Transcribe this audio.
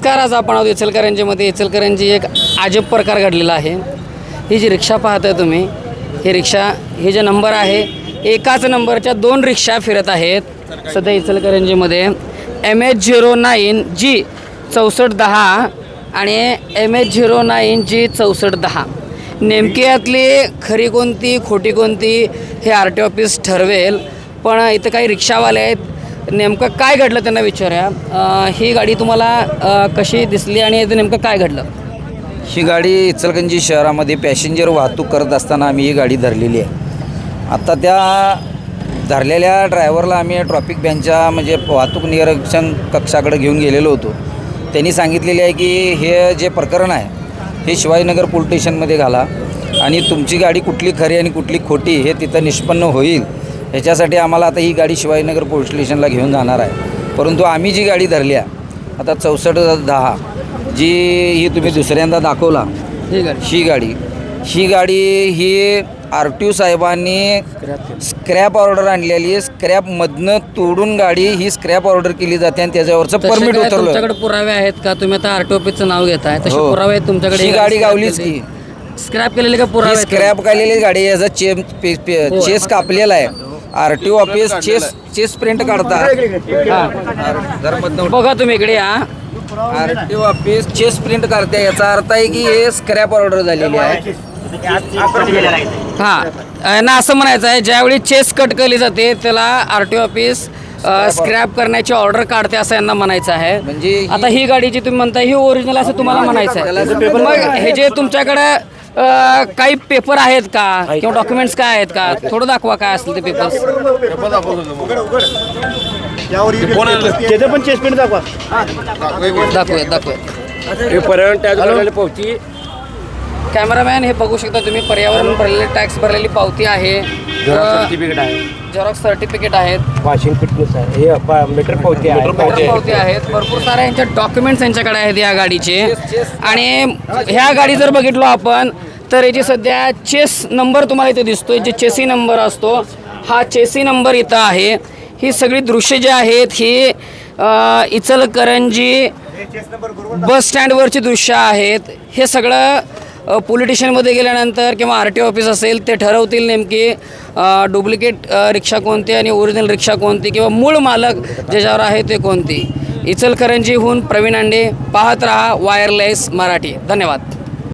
नमस्कार आज आपण आहोत इचलकरंजीमध्ये इचलकरंजी एक अजब प्रकार घडलेला आहे. ही जी रिक्षा पाहताय तुम्ही ही रिक्षा हे जे नंबर आहे एकाच नंबरच्या दोन रिक्षा फिरत आहेत. सध्या इचलकरंजीमध्ये M H zero nine G चौसष्ट दहा आणि M H zero nine G चौसष्ट दहा. नेमकी यातली खरी कोणती खोटी कोणती हे आर टी ऑफिस ठरवेल पण इथं काही रिक्षावाले आहेत नेमकं काय घडलं त्यांना विचारूया. ही गाडी तुम्हाला कशी दिसली आणि नेमकं काय घडलं? ही गाडी इचलकंजी शहरामध्ये पॅसेंजर वाहतूक करत असताना आम्ही ही गाडी धरलेली आहे. आता त्या धरलेल्या ड्रायव्हरला आम्ही ट्रॉफिक बँकच्या म्हणजे वाहतूक निरीक्षण कक्षाकडे घेऊन गेलेलो होतो. त्यांनी सांगितलेले आहे की हे जे प्रकरण आहे हे शिवाजीनगर पोलीस स्टेशनमध्ये घाला आणि तुमची गाडी कुठली खरी आणि कुठली खोटी हे तिथं निष्पन्न होईल. ह्याच्यासाठी आम्हाला आता ही गाडी शिवाजीनगर पोलीस स्टेशनला घेऊन जाणार आहे. परंतु आम्ही जी गाडी धरली आहे आता चौसष्ट दहा जी ही तुम्ही दुसऱ्यांदा दाखवला ही गाडी. ही गाडी ही आर टी ओ साहेबांनी स्क्रॅप ऑर्डर आणलेली आहे. स्क्रॅपमधनं तोडून गाडी ही स्क्रॅप ऑर्डर केली जाते आणि त्याच्यावरचं परमिट उतरलं तुमच्याकडे पुरावे आहेत का? तुम्ही आता आर टी ऑफिसचं नाव घेताय. तसे हो. पुरावे आहेत तुमच्याकडे? ही गाडी गावलीच की. स्क्रॅप केलेले का पुरावे? स्क्रॅप काढलेली गाडी याचा हो. चेस कापलेला आहे. R T O office chassis chassis print काढतात हा. बघा तुम्ही इकडे या R T O office chassis print काढते. याचा अर्थ आहे की हे स्क्रॅप ऑर्डर झालेली आहे. हां. ना असं म्हणायचं आहे ज्यावेळी चेस कट केली जाते त्याला आर टी ऑफिस स्क्रॅप करण्याची ऑर्डर काढते असं यांना म्हणायचं आहे. म्हणजे ही- आता ही गाडी जी तुम्ही म्हणताय ही ओरिजिनल असं तुम्हाला म्हणायचं आहे. मग हे जे तुमच्याकडे अ, काही पेपर आहेत का? किंवा डॉक्युमेंट्स काय आहेत का? थोडं दाखवा काय असतील ते पेपर्स त्याचं पण चेसमेंट दाखवा. दाखवूयात दाखवूयात. हे पर्यावरण टॅक्स भरलेली पावती कॅमेरामॅन हे बघू शकता तुम्ही पर्यावरण भरलेले टॅक्स भरलेली पावती आहे. सर्टिफिकेट आहे. झेरॉक्स सर्टिफिकेट आहेत. वॉशिंग फिटनेस आहे. हे मीटर पावती आहे. पावती आहेत. भरपूर साऱ्या यांच्या डॉक्युमेंट्स यांच्याकडे आहेत या गाडीचे. आणि ह्या गाडी जर बघितलो आपण तर याची सध्या चेस नंबर तुम्हाला इथे दिसतोय. जे चेसी नंबर असतो हा चेसी नंबर इथं आहे. ही सगळी दृश्य जी आहेत ही अ, इचलकरंजी बस स्टँडवरची दृश्य आहेत. हे सगळं पोलिटिशनमध्ये गेल्यानंतर किंवा आर टी ऑफिस असेल ते ठरवतील नेमकी डुप्लिकेट रिक्षा कोणती आणि ओरिजिनल रिक्षा कोणती किंवा मूळ मालक ज्याच्यावर आहे ते कोणती. इचलकरंजीहून प्रवीण अंडे पाहत रहा वायरलेस मराठी. धन्यवाद.